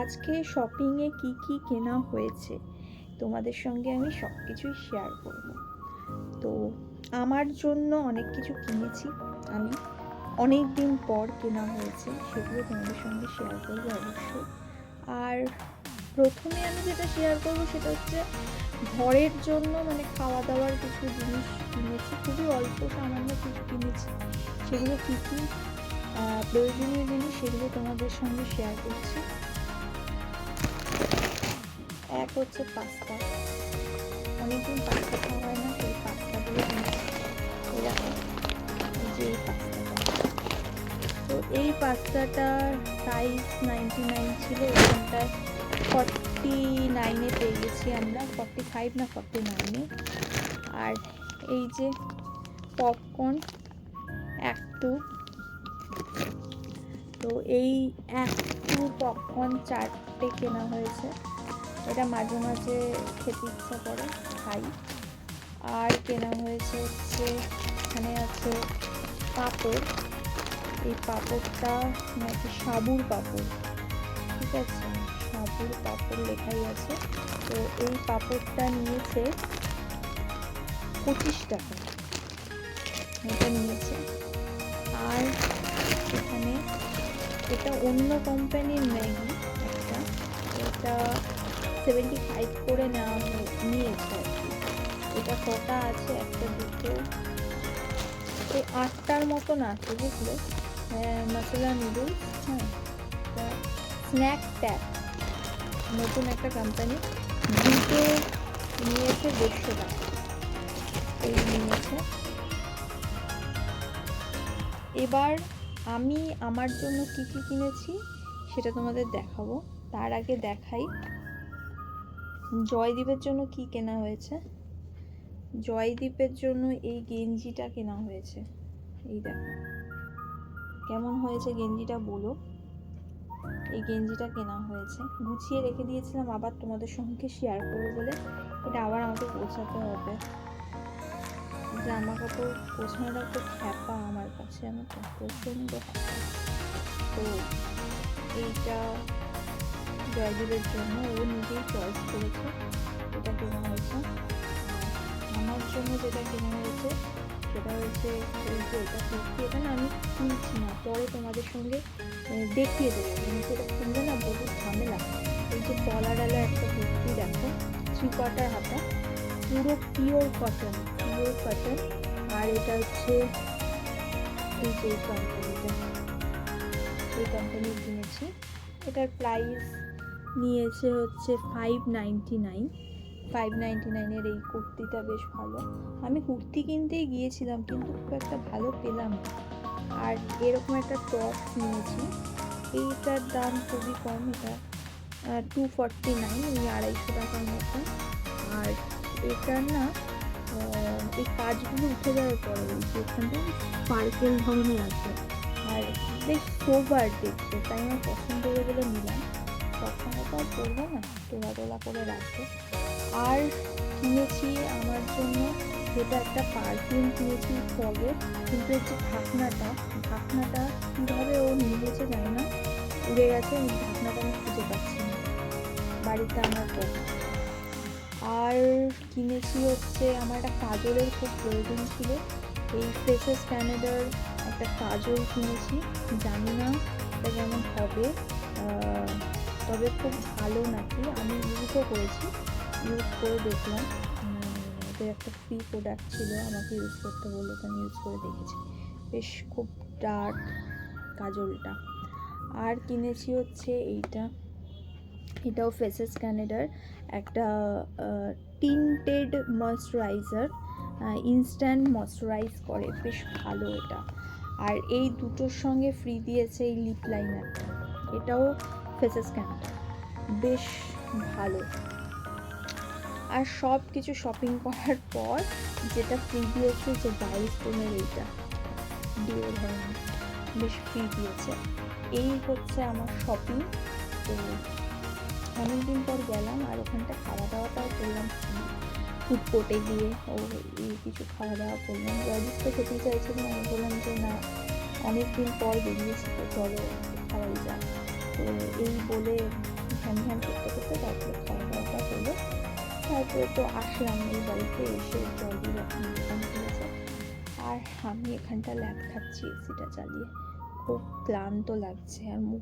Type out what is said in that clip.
আজকে শপিংয়ে কি কি কেনা হয়েছে? তোমাদের সঙ্গে আমি সব কিছুই শেয়ার করব। তো আমার জন্য অনেক কিছু কিনেছি, আমি অনেক দিন পর কেনা হয়েছে, সেগুলো তোমাদের সঙ্গে শেয়ার করব অবশ্যই। আর প্রথমে আমি যেটা শেয়ার করব সেটা হচ্ছে ঘরের জন্য মানে খাওয়া দাওয়ার কিছু জিনিস কিনেছি, খুবই অল্প সামান্য কিছু কিনেছি। সেগুলো কী কী প্রয়োজনীয় জিনিস সেগুলো তোমাদের সঙ্গে শেয়ার করছি। এক হচ্ছে পাস্তা। অনেকদিন পাস্তা খাওয়া হয় না সেই পাস্তাগুলো এরকম যে এই পাস্তাটা। তো এই পাস্তাটার প্রাইস নাইনটি নাইন ছিল এখানটায় ফর্টি নাইনে পেয়ে গেছি আমরা ফর্টি ফাইভ না ফর্টি নাইনে আর এই যে পপকর্ন এক টু তো এই এক টু পপকর্ন চারটে কেনা হয়েছে। এটা মাঝে মাঝে খেতে ইচ্ছা করে, খাই। আর কেনা হয়েছে হচ্ছে, এখানে আছে পাঁপড়। এই পাঁপড়টা নাকি সাবুর পাঁপড়। ঠিক আছে? সাবুর পাঁপড় লেখাই আছে। তো এই পাঁপড়টা নিয়েছে পঁচিশ টাকা। এটা নিয়েছে। আর এখানে এটা অন্য কোম্পানির ম্যাগি একটা। এটা সেভেন্টি ফাইভ করে নেওয়া নিয়েছে এটা কটা আছে? একটা, দুটো। এই আটটার মতন আছে, বুঝলে? মশলা নুডলস হ্যাঁ। স্ন্যাক ট্যাপ নতুন একটা কোম্পানি দুটো নিয়েছে দেড়শো টাকা। এই নিয়েছে। এবার আমি আমার জন্য কি কি কিনেছি সেটা তোমাদের দেখাবো। তার আগে দেখাই জয়দীপের জন্য কি কেনা হয়েছে? জয়দীপের জন্য এই গেঞ্জিটা কেনা হয়েছে। এই দেখো। কেমন হয়েছে গেঞ্জিটা বলো? এই গেঞ্জিটা কেনা হয়েছে। গুছিয়ে রেখে দিয়েছিলাম, আবার তোমাদের সঙ্গে শেয়ার করব বলে। এটা আবার আমাকে পৌঁছাতে হবে। জামা কাপড় গোছানোটা একটু খ্যাপা আমার কাছে, আমার তো প্রচণ্ড তো এইটা জয়দীপের জন্য ও নিজেই চয়েস করেছে এটা কেনা হয়েছে। আমার জন্য যেটা কেনা হয়েছে, সেটা হচ্ছে এই যে এটা কুর্তি এটা না আমি কিনছি না, পরে তোমাদের সঙ্গে দেখিয়ে দেবো। কিন্তু এটা কিনলে না বহু ঝামেলা। এই যে পলাডালা একটা কুর্তি দেখো থ্রি কোয়ার্টার হাতা, পুরো পিওর কটন পিওর কটন আর এটা হচ্ছে এই যে কোম্পানিটা এই কোম্পানির কিনেছি। এটার প্রাইস নিয়েছে হচ্ছে five ninety nine five ninety নাইনের এই কুর্তিটা বেশ ভালো। আমি কুর্তি কিনতেই গিয়েছিলাম, কিন্তু খুব একটা ভালো পেলাম আর এরকম একটা টপ নিয়েছি। এইটার দাম খুবই কম, এটা টু ফর্টি নাইন ওই আড়াইশো টাকার মতো। আর এটার না এই কাজগুলো উঠে যাওয়ার পরে এখানটা স্পার্কেল ধরনের আছে। আর বেশ সোবার দেখতে, তাই আমার পছন্দ হয়ে বলে নিলাম। সবসময় তো আর পরবো না তোলা তোলা করে রাখব। আর কিনেছি আমার জন্য, যেটা একটা পারফিউম কিনেছি ফগের কিন্তু যে ঢাকনাটা ঢাকনাটা কীভাবে ও নিয়েছে জানি না, উড়ে গেছে ঢাকনাটা আমি খুঁজে পাচ্ছি না। বাড়িতে আমার পর। আর কিনেছি হচ্ছে, আমার একটা কাজলের খুব প্রয়োজন ছিল, এই ফ্রেশেস ক্যানাডার একটা কাজল কিনেছি, জানি না এটা কেমন হবে তবে খুব ভালো নাকি? আমি ইউজও করেছি। ইউজ করে দেখলাম। ওদের একটা ফ্রি প্রোডাক্ট ছিল, আমাকে ইউজ করতে বলল, তো আমি ইউজ করে দেখেছি। বেশ খুব ডার্ক কাজলটা। আর কিনেছি হচ্ছে এইটা। এটাও ফেসেস ক্যানেডার একটা টিনটেড ময়শ্চারাইজার ইনস্ট্যান্ট ময়শ্চারাইজ করে। বেশ ভালো এটা। আর এই দুটোর সঙ্গে ফ্রি দিয়েছে এই লিপ লাইনারটা এটাও ফেসেস ক্যানেডার বেশ ভালো। আর সব কিছু শপিং করার পর যেটা ফ্রি দিয়েছে যে বাইশ স্টোনের এইটা। ডিওড্রেন্ট বেশ ফ্রি দিয়েছে এই হচ্ছে আমার শপিং তো অনেকদিন পর গেলাম আর ওখানটা খাওয়া দাওয়াটাও করলাম ফুড কোর্টে গিয়ে ও এই কিছু খাওয়া দাওয়া করলাম। জয়দীপ তো খেতে চাইছিল না আমি বললাম যে না অনেক দিন পর বেরিয়েছি, তো চলো খাওয়াই যাক। তো এই বলে ঘ্যান ঘ্যান করতে করতে তারপরে খাওয়া দাওয়াটা হলো। তারপরে তো আসলাম এই বাড়িতে এসে জল দিয়ে আর আমি এখানটা ল্যাব খাচ্ছি, এসিটা চালিয়ে খুব ক্লান্ত লাগছে আর মুখ